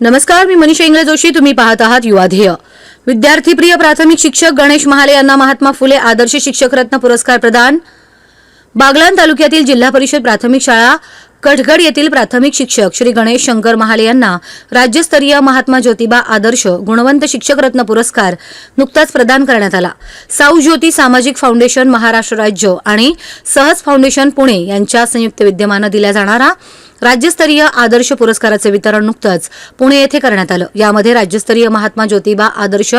नमस्कार मी मनीषा इंग्रज जोशी तुम्ही पाहत आहात युवाध्येय विद्यार्थीप्रिय प्राथमिक शिक्षक गणेश महाले यांना महात्मा फुले आदर्श शिक्षक रत्न पुरस्कार प्रदान. बागलाण तालुक्यातील जिल्हा परिषद प्राथमिक शाळा कटगड येथील प्राथमिक शिक्षक श्री गणेश शंकर महाले यांना राज्यस्तरीय महात्मा ज्योतिबा आदर्श गुणवंत शिक्षक रत्न पुरस्कार नुकताच प्रदान करण्यात आला. साऊ ज्योती सामाजिक फाउंडेशन महाराष्ट्र राज्य आणि सहज फाउंडेशन पुणे यांच्या संयुक्त विद्यमानं दिला जाणारा राज्यस्तरीय आदर्श पुरस्काराचे वितरण नुकतंच पुणे येथे करण्यात आलं. यामध्ये राज्यस्तरीय महात्मा ज्योतिबा आदर्श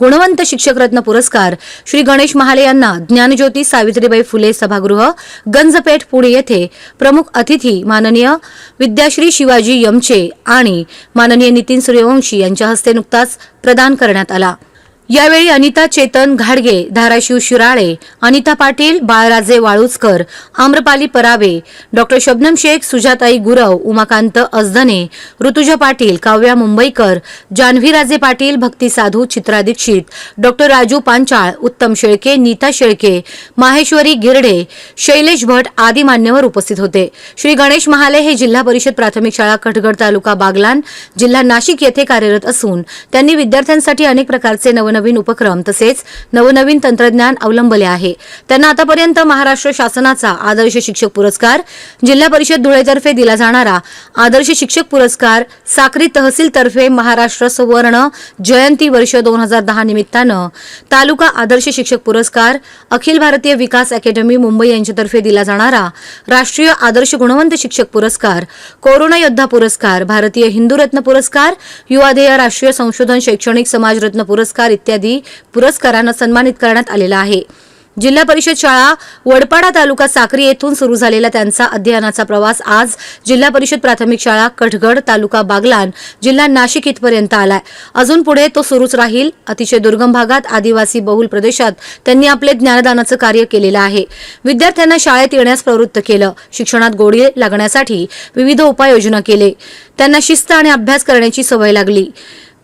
गुणवंत शिक्षकरत्न पुरस्कार श्री गणेश महाले यांना ज्ञानज्योती सावित्रीबाई फुले सभागृह गंजपेठ पुणे येथे प्रमुख अतिथी माननीय विद्याश्री शिवाजी यमचे आणि माननीय नितीन सूर्यवंशी यांच्या हस्ते नुकताच प्रदान करण्यात आला. यावेळी अनिता चेतन घाडगे धाराशिव शिराळे अनिता पाटील बाळराजे वाळुजकर आम्रपाली परावे डॉक्टर शबनम शेख सुजाताई गुरव उमाकांत अजदने ऋतुजा पाटील काव्या मुंबईकर जान्हवीराजे पाटील भक्ती साधू चित्रा दीक्षित डॉक्टर राजू पांचाळ उत्तम शेळके नीता शेळके माहेश्वरी गिरडे शैलेश भट आदी मान्यवर उपस्थित होते. श्री गणेश महाले हे जिल्हा परिषद प्राथमिक शाळा कटगड तालुका बागलान जिल्हा नाशिक येथे कार्यरत असून त्यांनी विद्यार्थ्यांसाठी अनेक प्रकारचे नवनवीन उपक्रम तसेच नवनवीन तंत्रज्ञान अवलंबले आहे. त्यांना आतापर्यंत महाराष्ट्र शासनाचा आदर्श शिक्षक पुरस्कार जिल्हा परिषद धुळेतर्फे दिला जाणारा आदर्श शिक्षक पुरस्कार साक्री तहसील तर्फे महाराष्ट्र सुवर्ण जयंती वर्ष दोन हजार दहा निमित्तानं तालुका आदर्श शिक्षक पुरस्कार अखिल भारतीय विकास अकॅडमी मुंबई यांच्यातर्फे दिला जाणारा राष्ट्रीय आदर्श गुणवंत शिक्षक पुरस्कार कोरोना योद्धा पुरस्कार भारतीय हिंदू रत्न पुरस्कार युवाधेय राष्ट्रीय संशोधन शैक्षणिक समाज रत्न पुरस्कार इत्यादी पुरस्कारांना सन्मानित करण्यात आलेला आहे. जिल्हा परिषद शाळा वडपाडा तालुका साक्री येथून सुरू झालेला त्यांचा अध्ययनाचा प्रवास आज जिल्हा परिषद प्राथमिक शाळा कठगड तालुका बागलान जिल्हा नाशिक इथपर्यंत आलाय. अजून पुढे तो सुरूच राहील. अतिशय दुर्गम भागात आदिवासी बहुल प्रदेशात त्यांनी आपले ज्ञानदानाचं कार्य केलेलं आहे. विद्यार्थ्यांना शाळेत येण्यास प्रवृत्त केलं. शिक्षणात गोडी लागण्यासाठी विविध उपाययोजना केले. त्यांना शिस्त आणि अभ्यास करण्याची सवय लागली.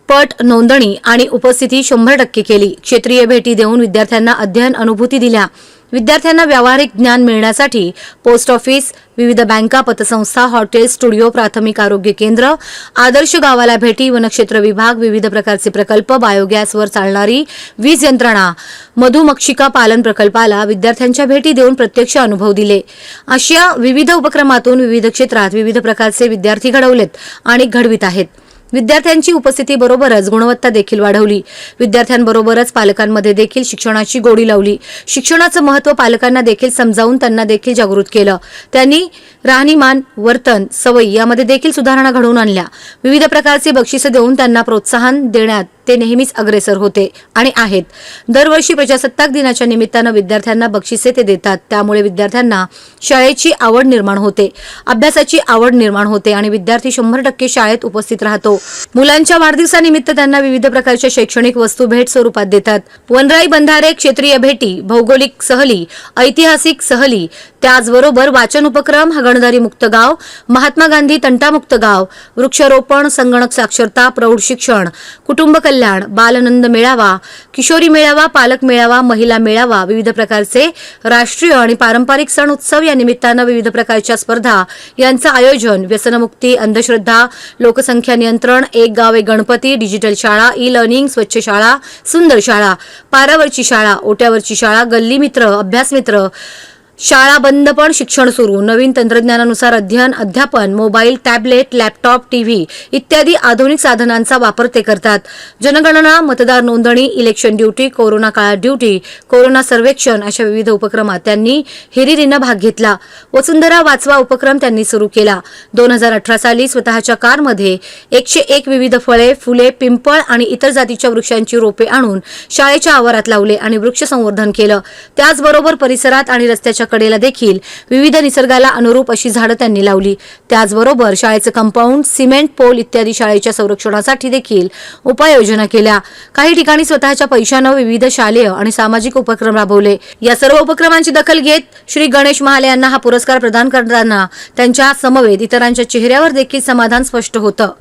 पट नोंदणी आणि उपस्थिती शंभर टक्के केली. क्षेत्रीय भेटी देऊन विद्यार्थ्यांना अध्ययन अनुभूती दिल्या. विद्यार्थ्यांना व्यावहारिक ज्ञान मिळण्यासाठी पोस्ट ऑफिस विविध बँका पतसंस्था हॉटेल स्टुडिओ प्राथमिक आरोग्य केंद्र आदर्श गावाला भेटी वनक्षेत्र विभाग विविध प्रकारचे प्रकल्प बायोगॅसवर चालणारी वीज यंत्रणा मधुमक्षिका पालन प्रकल्पाला विद्यार्थ्यांच्या भेटी देऊन प्रत्यक्ष अनुभव दिले. अशा विविध उपक्रमातून विविध क्षेत्रात विविध प्रकारचे विद्यार्थी घडवलेत आणि घडवित आहेत. विद्यार्थ्यांची उपस्थिती बरोबरच गुणवत्ता देखील वाढवली. विद्यार्थ्यांबरोबरच पालकांमध्ये देखील शिक्षणाची गोडी लावली. शिक्षणाचं महत्त्व पालकांना देखील समजावून त्यांना देखील जागृत केलं. त्यांनी राहणीमान वर्तन सवयी यामध्ये देखील सुधारणा घडवून आणल्या. विविध प्रकारचे बक्षिसं देऊन त्यांना प्रोत्साहन देण्यात ते नेहमीच अग्रेसर होते आणि आहेत. दरवर्षी प्रजासत्ताक दिनाच्या निमित्तानं विद्यार्थ्यांना बक्षिसे ते देतात. त्यामुळे विद्यार्थ्यांना शाळेची आवड निर्माण होते. अभ्यासाची आवड निर्माण होते आणि विद्यार्थी शंभर टक्के शाळेत उपस्थित राहतो. मुलांच्या वाढदिवसानिमित्त त्यांना विविध प्रकारच्या शैक्षणिक वस्तू भेट स्वरूपात देतात. वनराई बंधारे क्षेत्रीय भेटी भौगोलिक सहली ऐतिहासिक सहली त्याचबरोबर वाचन उपक्रम हगणदारी मुक्त गाव महात्मा गांधी तंटामुक्त गाव वृक्षारोपण संगणक साक्षरता प्रौढ शिक्षण कुटुंब कल्याण कल्याण बालनंद मेळावा किशोरी मेळावा पालक मेळावा महिला मेळावा विविध प्रकारचे राष्ट्रीय आणि पारंपरिक सण उत्सव या निमित्तानं विविध प्रकारच्या स्पर्धा यांचं आयोजन व्यसनमुक्ती अंधश्रद्धा लोकसंख्या नियंत्रण एक गाव एक गणपती डिजिटल शाळा ई लर्निंग स्वच्छ शाळा सुंदर शाळा पारावरची शाळा ओट्यावरची शाळा गल्ली मित्र अभ्यास मित्र शाळा बंद पण शिक्षण सुरू. नवीन तंत्रज्ञानानुसार अध्ययन अध्यापन मोबाईल टॅबलेट लॅपटॉप टीव्ही इत्यादी आधुनिक साधनांचा वापर ते करतात. जनगणना मतदार नोंदणी इलेक्शन ड्युटी कोरोना काळात ड्युटी कोरोना सर्वेक्षण अशा विविध उपक्रमात त्यांनी हिरिरीनं भाग घेतला. वसुंधरा वाचवा उपक्रम त्यांनी सुरू केला. दोन हजार अठरा साली स्वतःच्या कारमध्ये एकशे एक विविध फळे फुले पिंपळ आणि इतर जातीच्या वृक्षांची रोपे आणून शाळेच्या आवारात लावले आणि वृक्ष संवर्धन केलं. त्याचबरोबर परिसरात आणि रस्त्याच्या कडेला देखील विविध निसर्गाला अनुरूप अशी झाडं त्यांनी लावली. त्याचबरोबर शाळेचं कंपाऊंड सिमेंट पोल इत्यादी शाळेच्या संरक्षणासाठी देखील उपाययोजना केल्या. काही ठिकाणी स्वतःच्या पैशानं विविध शालेय आणि सामाजिक उपक्रम राबवले. या सर्व उपक्रमांची दखल घेत श्री गणेश महाले यांना हा पुरस्कार प्रदान करताना त्यांच्या समवेत इतरांच्या चेहऱ्यावर देखील समाधान स्पष्ट होतं.